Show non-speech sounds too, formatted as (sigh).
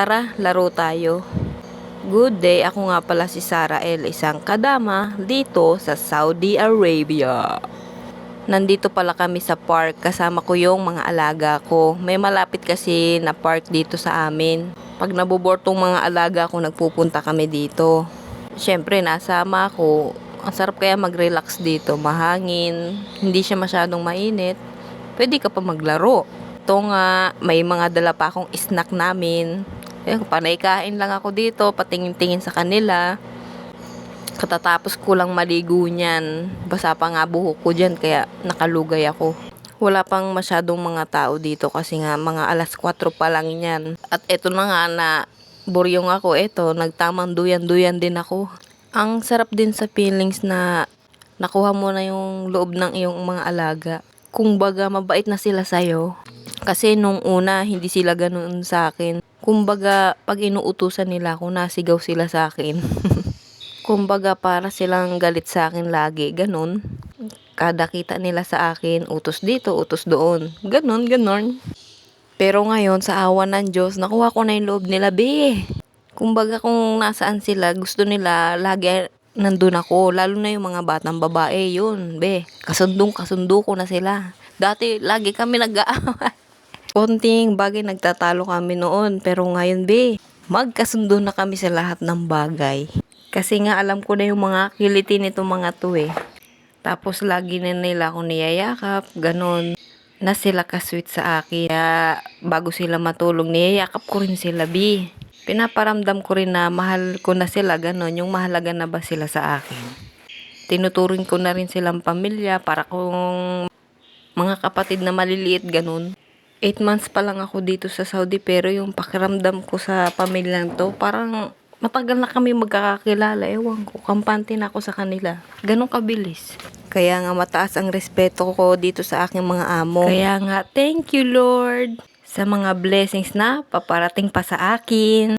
Tara, laro tayo. Good day, ako nga pala si Sarah L. Isang kadama dito sa Saudi Arabia. Nandito pala kami sa park, kasama ko yung mga alaga ko. May malapit kasi na park dito sa amin. Pag nabobor tong mga alaga ko, nagpupunta kami dito. Siyempre, nasama ako. Ang sarap kaya mag-relax dito, mahangin, hindi siya masyadong mainit. Pwede ka pa maglaro. Ito nga, may mga dala pa akong snack namin. Eh, panay kain lang ako dito, patingin-tingin sa kanila. Katatapos ko lang maligo niyan. Basa pa nga buhok ko dyan, kaya nakalugay ako. Wala pang masyadong mga tao dito kasi nga mga alas 4 pa lang yan. At eto na nga na buryong ako, eto, nagtamang duyan-duyan din ako. Ang sarap din sa feelings na nakuha mo na yung loob ng iyong mga alaga. Kung baga mabait na sila sa'yo. Kasi nung una, hindi sila ganun sa akin. Kumbaga, pag inuutusan nila ako, nasigaw sila sa akin. (laughs) Kumbaga, para silang galit sa akin lagi. Ganun. Kada kita nila sa akin, utos dito, utos doon. Ganon, ganon. Pero ngayon, sa awa ng Diyos, nakuha ko na yung loob nila, be. Kumbaga, kung nasaan sila, gusto nila, lagi nandun ako. Lalo na yung mga batang babae, yun, be. Kasundong kasundo ko na sila. Dati, lagi kami nag-aaway. Konting bagay nagtatalo kami noon, pero ngayon, be, magkasundo na kami sa lahat ng bagay. Kasi nga alam ko na yung mga kiliti nito mga to eh. Tapos lagi na nila ako niyayakap, ganon. Na sila ka-sweet sa akin. Kaya bago sila matulog, niyayakap ko rin sila, bi. Pinaparamdam ko rin na mahal ko na sila, ganon. Yung mahalaga na ba sila sa akin. Tinuturing ko na rin silang pamilya para kung mga kapatid na maliliit, ganun. 8 months pa lang ako dito sa Saudi pero yung pakiramdam ko sa pamilyang to parang matagal na kami magkakakilala. Ewan ko, kampante na ako sa kanila. Ganon kabilis. Kaya nga mataas ang respeto ko dito sa aking mga amo. Kaya nga, thank you Lord sa mga blessings na paparating pa sa akin.